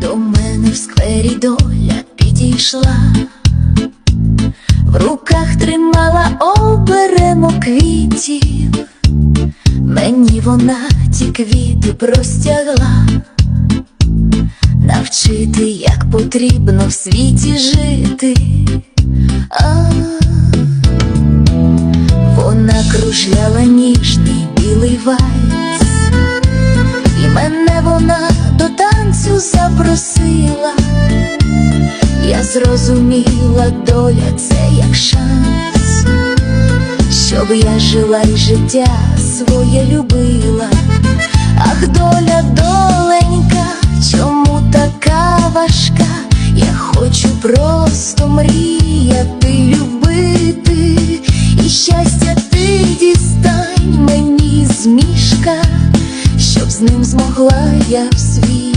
До мене в сквері доля підійшла, в руках тримала оберемо квітів, мені вона ті квіти простягла, навчити, як потрібно в світі жити. Вона кружляла ніжний білий вальс, запросила. Я зрозуміла, доля це як шанс, щоб я жила і життя своє любила. Ах, доля, доленька, чому така важка? Я хочу просто мріяти, любити, і щастя ти дістань мені з мішка, щоб з ним змогла я все